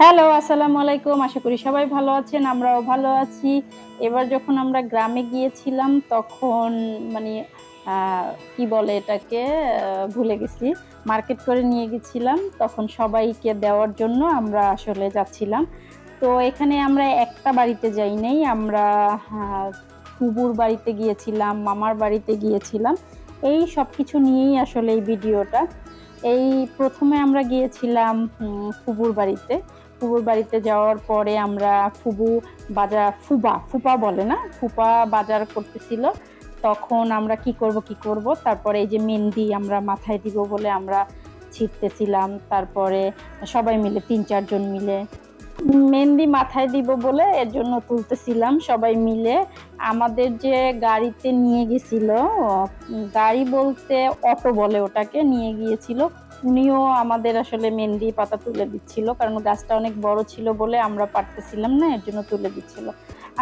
Hello, আসসালামু আলাইকুম। আশা করি সবাই ভালো আছেন, আমরাও ভালো আছি। এবার যখন আমরা গ্রামে গিয়েছিলাম, তখন মানে কি বলে এটাকে ভুলে গেছি, মার্কেট করে নিয়ে গেছিলাম। তখন সবাইকে দেওয়ার জন্য আমরা আসলে যাচ্ছিলাম। তো এখানে আমরা একটা বাড়িতে যাই নাই, আমরা ফুবুর বাড়িতে গিয়েছিলাম, মামার বাড়িতে গিয়েছিলাম। এই সব কিছু নিয়েই আসলে এই ভিডিওটা। এই প্রথমে আমরা গিয়েছিলাম ফুবুর বাড়িতে। ফুবুর বাড়িতে যাওয়ার পরে আমরা ফুবু বাজার, ফুবা, ফুপা বলে না? ফুপা বাজার করতেছিল। তখন আমরা কি করব কি করব? তারপরে এই যে মেহেন্দি আমরা মাথায় দিব বলে আমরা ছিটতেছিলাম। তারপরে সবাই মিলে, তিন চারজন মিলে মেহেন্দি মাথায় দিব বলে এর জন্য তুলতেছিলাম সবাই মিলে। আমাদের যে গাড়িতে নিয়ে গেছিল, গাড়ি বলতে অটো বলে ওটাকে নিয়ে গিয়েছিল। উনিও আমাদের আসলে মেহেন্দি পাতা তুলে দিচ্ছিল, কারণ গাছটা অনেক বড় ছিল বলে আমরা পারতেছিলাম না, এর জন্য তুলে দিচ্ছিল।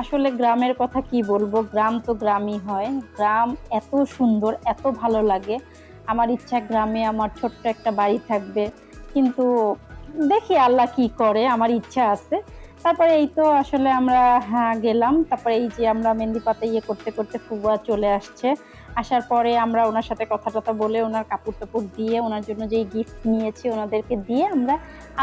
আসলে গ্রামের কথা কি বলব? গ্রাম তো গ্রামই হয়। গ্রাম এত সুন্দর, এত ভালো লাগে। আমার ইচ্ছা গ্রামে আমার ছোট্ট একটা বাড়ি থাকবে। কিন্তু দেখি আল্লাহ কি করে, আমার ইচ্ছা আছে। তারপরে এই তো আসলে আমরা হ্যাঁ গেলাম। তারপরে এই যে আমরা মেহেন্দি পাতা ইয়ে করতে করতে ফুবা চলে আসছে। আসার পরে আমরা ওনার সাথে কথা টথা বলে ওনার কাপড় টাপড় দিয়ে, ওনার জন্য যেই গিফট নিয়েছি ওনাদেরকে দিয়ে আমরা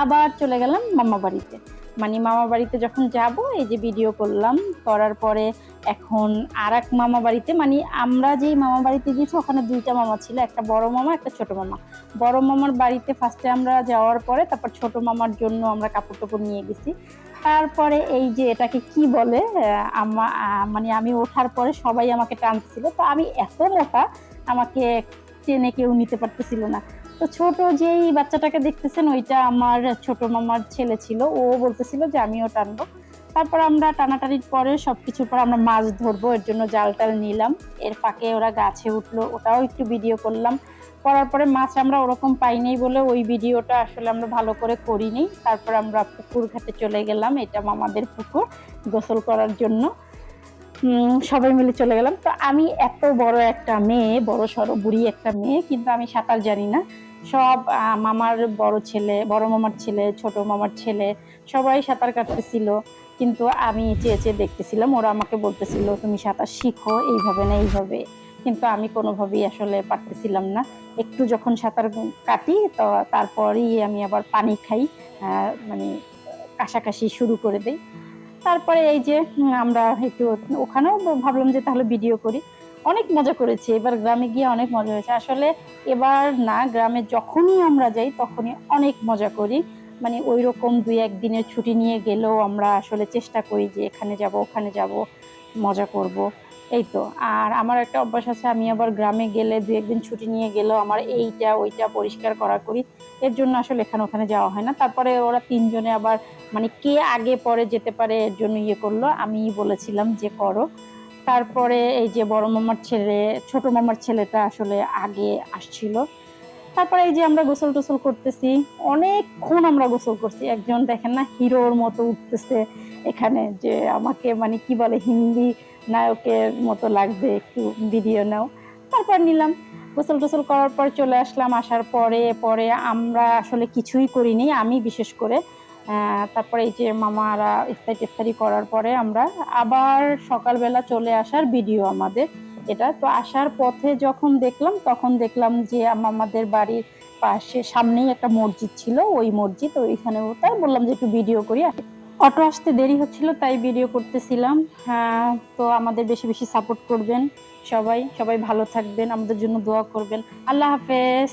আবার চলে গেলাম মামা বাড়িতে। মানে মামা বাড়িতে যখন যাব, এই যে ভিডিও করলাম, করার পরে এখন আর এক মামা বাড়িতে মানে আমরা যেই মামা বাড়িতে গিয়েছি, ওখানে দুইটা মামা ছিল, একটা বড় মামা, একটা ছোট মামা। বড় মামার বাড়িতে ফার্স্টে আমরা যাওয়ার পরে, তারপর ছোট মামার জন্য আমরা কাপড় টাপড় নিয়ে গেছি। তারপরে এই যে এটাকে কি বলে আমা মানে আমি ওঠার পরে সবাই আমাকে টানছিল তো আমি এত মোটা, আমাকে টেনে কেউ নিতে পারতেছিল না। তো ছোট যেই বাচ্চাটাকে দেখতেছেন, ওইটা আমার ছোট মামার ছেলে ছিল। ও বলতেছিল যে আমিও টানবো। তারপর আমরা টানাটানির পরে সবকিছুর পর আমরা মাছ ধরবো, এর জন্য জাল টাল নিলাম। এর ফাঁকে ওরা গাছে উঠল, ওটাও একটু ভিডিও করলাম। করার পরে মাছ আমরা ওরকম পাইনি বলে ওই ভিডিওটা আসলে আমরা ভালো করে করিনি। তারপর আমরা পুকুর ঘাটে চলে গেলাম, এটা মামাদের পুকুর গোসল করার জন্য। সবাই মিলে চলে গেলাম। তো আমি এত বড় একটা মেয়ে, বড় সড়ো বুড়ি একটা মেয়ে, কিন্তু আমি সাঁতার জানি না। সব মামার বড় ছেলে, বড় মামার ছেলে, ছোট মামার ছেলে, সবাই সাঁতার কাটতেছিল। কিন্তু আমি চেয়ে চেয়ে দেখতেছিলাম, ওরা আমাকে বলতেছিল, তুমি সাঁতার শিখো, এইভাবে না এইভাবে। কিন্তু আমি কোনোভাবেই আসলে পারতেছিলাম না। একটু যখন সাঁতার কাটি, তো তারপরেই আমি আবার পানি খাই মানে কাশাকাশি শুরু করে দেই। তারপরে এই যে, আমরা একটু ওখানেও ভাবলাম যে তাহলে ভিডিও করি। অনেক মজা করেছি, এবার গ্রামে গিয়ে অনেক মজা হয়েছে। আসলে এবার না, গ্রামে যখনই আমরা যাই তখনই অনেক মজা করি। মানে ওই রকম দুই একদিনের ছুটি নিয়ে গেলেও আমরা আসলে চেষ্টা করি যে এখানে যাব, ওখানে যাব, মজা করব। এই তো। আর আমার একটা অভ্যাস আছে, আমি আবার গ্রামে গেলে দু একদিন ছুটি নিয়ে গেলেও আমার এইটা, ওইটা পরিষ্কার করা করি। এর জন্য আসলে এখানে ওখানে যাওয়া হয় না। তারপরে ওরা তিনজনে আবার মানে কে আগে পরে যেতে পারে এর জন্য ইয়ে করল আমি বলেছিলাম যে করো। তারপরে এই যে বড় মামার ছেলে, ছোট মামার ছেলেটা আসলে আগে আসছিল। তারপরে এই যে আমরা গোসল টোসল করতেছি, অনেকক্ষণ আমরা গোসল করছি। একজন দেখেন না, হিরোর মতো উঠতেছে এখানে যে আমাকে মানে কি বলে, হিন্দি নায়কের মতো লাগবে, একটু ভিডিও নাও। তারপর নিলাম। গোসল টোসল করার পর চলে আসলাম। আসার পরে পরে আমরা আসলে কিছুই করিনি। আমি বিশেষ করে তারপরে এই যে মামারা ইফতারি টিফতারি করার পরে আমরা আবার সকালবেলা চলে আসার ভিডিও আমাদের, এটা তো আসার পথে যখন দেখলাম, তখন দেখলাম যে আমাদের বাড়ির পাশে সামনেই একটা মসজিদ ছিল, ওই মসজিদ, ওইখানে তাই বললাম যে একটু ভিডিও করি। অটো আসতে দেরি হচ্ছিল, তাই ভিডিও করতেছিলাম। হ্যাঁ তো আমাদের বেশি বেশি সাপোর্ট করবেন সবাই সবাই ভালো থাকবেন, আমাদের জন্য দোয়া করবেন। আল্লাহ হাফেজ।